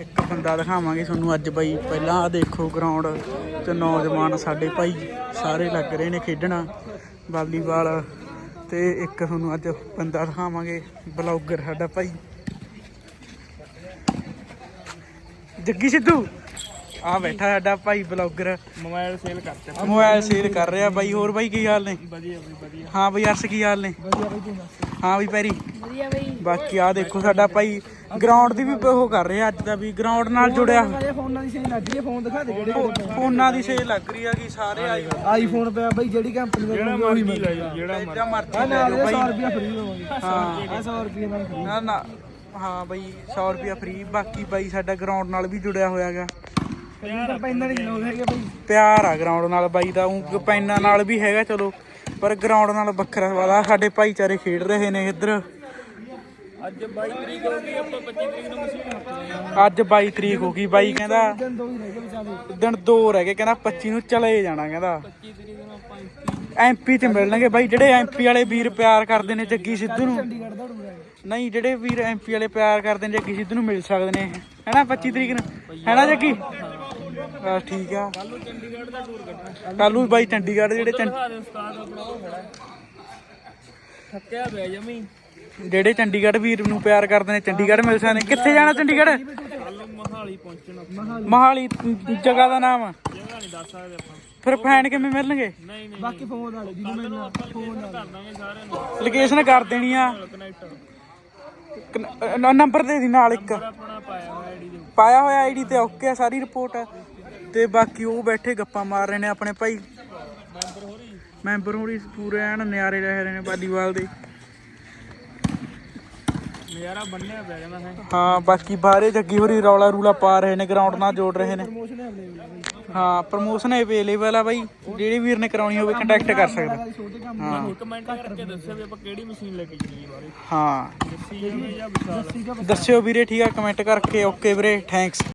ਇੱਕ ਬੰਦਾ ਦਿਖਾਵਾਂਗੇ ਤੁਹਾਨੂੰ ਅੱਜ ਬਾਈ ਪਹਿਲਾਂ ਆ ਦੇਖੋ ਗਰਾਊਂਡ ਤੇ ਨੌਜਵਾਨ ਸਾਡੇ ਭਾਈ ਸਾਰੇ ਲੱਗ ਰਹੇ ਨੇ ਖੇਡਣਾ ਵਾਲੀਬਾਲ ਤੇ ਇੱਕ ਤੁਹਾਨੂੰ ਅੱਜ ਬੰਦਾ ਦਿਖਾਵਾਂਗੇ ਬਲੌਗਰ ਸਾਡਾ ਭਾਈ। ਜੱਗੀ ਸਿੱਧੂ ਆ ਬੈਠਾ ਸਾਡਾ ਭਾਈ ਬਲੌਗਰ। ਮੋਬਾਈਲ ਸੇਲ ਕਰਤੇ। ਮੋਬਾਈਲ ਸੇਲ ਕਰ ਰਿਹਾ ਬਾਈ ਹੋਰ ਬਾਈ ਕੀ ਹਾਲ ਨੇ? ਵਧੀਆ ਬਈ ਵਧੀਆ। ਹਾਂ ਬਈ ਅਰਸ਼ ਕੀ ਹਾਲ ਨੇ? ਵਧੀਆ ਬਈ ਤੂੰ ਦੱਸ। ਹਾਂ ਬਈ ਪੈਰੀ। ਵਧੀਆ ਬਈ। ਬਾਕੀ ਆ ਦੇਖੋ ਸਾਡਾ ਭਾਈ ਗਰਾਊਂਡ ਦੀ ਵੀ ਉਹ ਕਰ ਰਿਹਾ ਅੱਜ ਦਾ ਵੀ ਗਰਾਊਂਡ ਨਾਲ ਜੁੜਿਆ। ਇਹ ਫੋਨਾਂ ਦੀ ਸੇਲ ਲੱਗ ਰਹੀ ਹੈ ਫੋਨ ਦਿਖਾ ਦੇ ਕਿਹੜੇ ਫੋਨਾਂ ਦੀ ਸੇਲ ਲੱਗ ਰਹੀ ਹੈਗੀ ਸਾਰੇ ਆਈ ਆਈਫੋਨ ਪਿਆ ਬਈ ਜਿਹੜੀ ਕੰਪਨੀ ਦਾ ਜਿਹੜਾ ਮਰਜ਼ੀ ਲੈ ਜਾ ਜਿਹੜਾ ਮਰਜ਼ੀ ਆ ਨਾਲ ਜਾਓ ਦੇ 100 ਬਾਈ। ਰੁਪਿਆ ਫ੍ਰੀ ਹੋਵਾਂਗੇ ਹਾਂ। ਆ 100 ਰੁਪਏ ਨਾਲ free। ਨਾ ਨਾ ਹਾਂ ਬਈ 100 ਰੁਪਿਆ ਫ੍ਰੀ ਬਾਕੀ ਬਾਈ ਸਾਡਾ ਗਰਾਊਂਡ ਨਾਲ ਵੀ ਜੁੜਿਆ ਲੋਕ ਹੈਗੇ ਪਿਆਰ ਆ ਗਰਾਊਂਡ ਨਾਲ ਬਾਈ ਦਾ ਉਹ ਪੈਨਾਂ ਨਾਲ ਵੀ ਹੈਗਾ ਚਲੋ। ਪਰ ਗਰਾਊਂਡ ਨਾਲ ਵੱਖਰਾ ਵਾਲਾ ਸਾਡੇ ਭਾਈਚਾਰੇ ਖੇਡ ਰਹੇ ਨੇ ਇੱਧਰ। ਅੱਜ 22 ਤਰੀਕ ਹੋ ਗਈ ਆਪਾਂ 25 ਤਰੀਕ ਨੂੰ ਮਸ਼ੀਨ ਅੱਜ 22 ਤਰੀਕ ਹੋ ਗਈ ਬਾਈ ਕਹਿੰਦਾ ਦਿਨ ਦੋ ਹੀ ਰਹਿ ਗਏ ਵਿਚਾਰੇ ਦਿਨ ਦੋ ਰਹਿ ਗਏ ਕਹਿੰਦਾ 25 ਨੂੰ ਚਲੇ ਜਾਣਾ ਕਹਿੰਦਾ। 25 ਤਰੀਕ ਨੂੰ ਆਪਾਂ ਐਮਪੀ ਤੇ ਮਿਲਣਗੇ ਬਾਈ ਜਿਹੜੇ ਐਮਪੀ ਵਾਲੇ ਵੀਰ ਪਿਆਰ ਕਰਦੇ ਨੇ ਜੱਗੀ ਸਿੱਧੂ ਨੂੰ। ਚੰਡੀਗੜ੍ਹ ਨਹੀਂ ਜਿਹੜੇ ਵੀਰ ਐਮਪੀ ਵਾਲੇ ਪਿਆਰ ਕਰਦੇ ਨੇ ਜੱਗੀ ਸਿੱਧੂ ਨੂੰ ਮਿਲ ਸਕਦੇ ਨੇ। ਹੈਨਾ 25 ਤਰੀਕ ਨੂੰ? ਹੈਨਾ ਜੱਗੀ? ਹਾਂ ਠੀਕ ਆ। ਕੱਲ ਚੰਡੀਗੜ੍ਹ ਦਾ ਟੂਰ ਕੱਢਣਾ ਕੱਲ ਬਾਈ ਚੰਡੀਗੜ੍ਹ ਜਿਹੜੇ ਚੰਡ- ਦਿਖਾ ਦੇ ਉਸਤਾਦ ਆਪਣਾ ਉਹ ਖੜਾ ਹੈ। ਥੱਕਿਆ ਪਿਆ ਜਮੀ। ਜਿਹੜੇ ਚੰਡੀਗੜ੍ਹ ਵੀਰ ਨੂੰ ਪਿਆਰ ਕਰਦੇ ਨੇ ਚੰਡੀਗੜ੍ਹ ਮਿਲ ਸਕਦੇ ਕਿੱਥੇ ਜਾਣਾ ਚੰਡੀਗੜ੍ਹ? ਮਹਾਲੀ ਪਹੁੰਚਣਾ। ਮਹਾਲੀ ਜਗ੍ਹਾ ਦਾ ਨਾਮ। ਜਗ੍ਹਾ ਨਹੀਂ ਦੱਸ ਸਕਦੇ ਆਪਾਂ ਫਿਰ ਫੈਨ ਕਿਵੇਂ ਮਿਲਣਗੇ? ਨਹੀਂ ਨਹੀਂ ਬਾਕੀ ਫੋਨ ਵਾਲੇ ਜਿਹਨੂੰ ਮੈਨੂੰ ਫੋਨ ਕਰ ਦਾਂਗੇ ਸਾਰਿਆਂ ਨੂੰ ਲੋਕੇਸ਼ਨ ਕਰ ਦੇਣੀ ਆ। ਨੰਬਰ ਦੇ ਦੀ ਨਾਲ ਇੱਕ। ਪਾਇਆ ਹੋਇਆ ਆਈਡੀ ਤੇ ਓਕੇ ਆ ਸਾਰੀ ਰਿਪੋਰਟ ਤੇ ਬਾਕੀ ਉਹ ਬੈਠੇ ਗੱਪਾਂ ਮਾਰ ਰਹੇ ਨੇ ਆਪਣੇ ਭਾਈ। ਮੈਂਬਰ ਹੋ ਰਹੀ ਮੈਂਬਰ ਹੋਰੀ ਪੂਰੇ ਐਨ ਨਿਆਰੇ ਰਹਿ ਰਹੇ ਨੇ ਵਾਲੀਬਾਲ ਦੇ। ਨਜ਼ਾਰਾ ਬੰਨਿਆ ਪਿਆ ਕਹਿੰਦਾ ਹੈ ਹਾਂ ਬਾਕੀ ਬਾਹਰੇ ਜੱਗੀ ਹੋਰੀ ਰੌਲਾ ਰੂਲਾ ਪਾ ਰਹੇ ਨੇ ਗਰਾਊਂਡ ਨਾਲ ਜੋੜ ਰਹੇ ਨੇ ਪ੍ਰਮੋਸ਼ਨ ਅਵੇਲੇਬਲ ਹਾਂ ਪ੍ਰਮੋਸ਼ਨ ਅਵੇਲੇਬਲ ਆ ਬਾਈ ਜਿਹੜੇ ਵੀਰ ਨੇ ਕਰਾਉਣੀ ਹੋਵੇ ਕੰਟੈਕਟ ਕਰ ਸਕਦਾ ਛੋਟੇ ਕੰਮ ਹਾਂ ਕਮੈਂਟ ਕਰਕੇ ਦੱਸਿਓ ਵੀ ਆਪਾਂ ਕਿਹੜੀ ਮਸ਼ੀਨ ਲੈ ਕੇ ਜਾਈਏ ਬਾਰੇ। ਹਾਂ ਜੱਸੀ ਜਾਂ ਵਿਸ਼ਾਲ ਦੱਸਿਓ ਵੀਰੇ ਠੀਕ ਆ ਕਮੈਂਟ ਕਰਕੇ ਓਕੇ ਵੀਰੇ ਥੈਂਕਸ